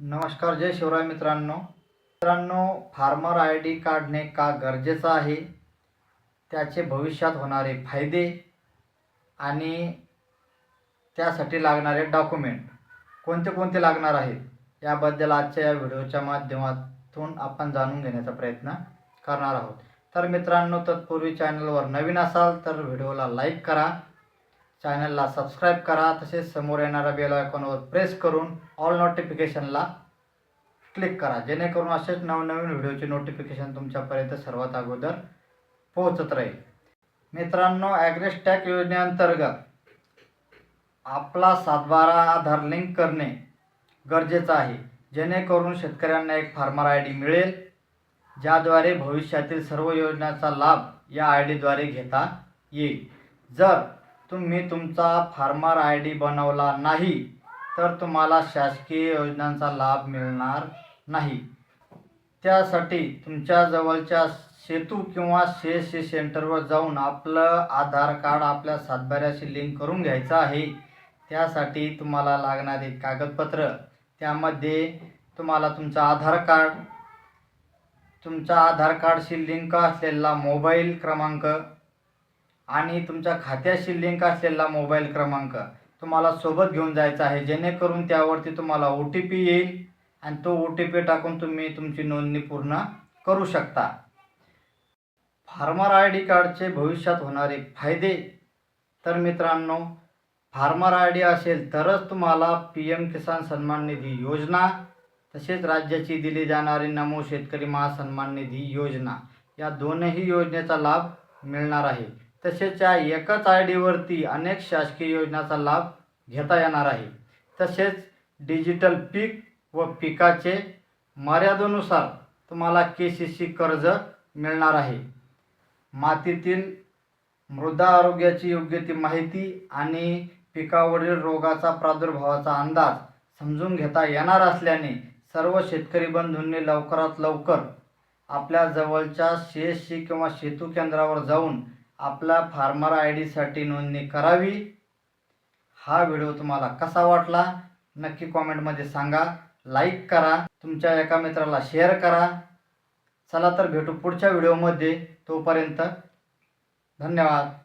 नमस्कार जय शिवराय मित्रांनो. मित्रांनो फार्मर आय डी काढणे का गरजेचं आहे? त्याचे भविष्यात होणारे फायदे आणि त्यासाठी लागणारे डॉक्युमेंट. कोणते कोणते लागणार आहेत? याबद्दल आजच्या या व्हिडिओच्या माध्यमातून आपण जाणून घेण्याचा प्रयत्न करणार आहोत. तर मित्रांनो तत्पूर्वी चॅनलवर नवीन असाल तर व्हिडिओला लाईक करा चॅनलला सबस्क्राईब करा तसेच समोर येणाऱ्या बेल आयकॉनवर प्रेस करून ऑल नोटिफिकेशनला क्लिक करा. जेणेकरून असेच नवनवीन व्हिडिओचे नोटिफिकेशन तुमच्यापर्यंत सर्वात अगोदर पोहोचत राहील. मित्रांनो ॲग्रेस्टॅक योजनेअंतर्गत आपला सातबारा आधार लिंक करणे गरजेचं आहे. जेणेकरून शेतकऱ्यांना एक फार्मर आय डी मिळेल ज्याद्वारे भविष्यातील सर्व योजनांचा लाभ या आय डीद्वारे घेता येईल. जर तुम्ही तुमचा फार्मर आय डी बनवला नाही तर तुम्हाला शासकीय योजनांचा लाभ मिळणार नाही. त्यासाठी तुमच्या जवळच्या सेतू किंवा से सी सेंटरवर जाऊन आपलं आधार कार्ड आपल्या सातबाऱ्याशी लिंक करून घ्यायचं आहे. त्यासाठी तुम्हाला लागणारे कागदपत्र. त्यामध्ये तुम्हाला तुमचं आधार कार्ड तुमचा आधार कार्डशी लिंक असलेला मोबाईल क्रमांक आणि तुमच्या खात्याशी लिंक असलेला मोबाईल क्रमांक तुम्हाला सोबत घेऊन जायचा आहे. जेणेकरून त्यावरती तुम्हाला ओ टी पी येईल आणि तो ओ टी पी टाकून तुम्ही तुमची नोंदणी पूर्ण करू शकता. फार्मर आय डी कार्डचे भविष्यात होणारे फायदे. तर मित्रांनो फार्मर आय डी असेल तरच तुम्हाला पी एम किसान सन्मान निधी योजना तसेच राज्याची दिली जाणारी नमो शेतकरी महासन्मान निधी योजना या दोनही योजनेचा लाभ मिळणार आहे. तसेच या एकाच आय डीवरती अनेक शासकीय योजनाचा लाभ घेता येणार आहे. तसेच डिजिटल पीक व पिकाचे मर्यादेनुसार तुम्हाला के सी सी कर्ज मिळणार आहे. मातीतील मृदा आरोग्याची योग्य ती माहिती आणि पिकावरील रोगाचा प्रादुर्भावाचा अंदाज समजून घेता येणार असल्याने सर्व शेतकरी बंधूंनी लवकरात लवकर आपल्या जवळच्या सी एस सी किंवा सेतू केंद्रावर जाऊन आपला फार्मर आय डीसाठी नोंदणी करावी. हा व्हिडिओ तुम्हाला कसा वाटला नक्की कॉमेंटमध्ये सांगा. लाईक करा तुमच्या एका मित्राला शेअर करा. चला तर भेटू पुढच्या व्हिडिओमध्ये. तोपर्यंत धन्यवाद.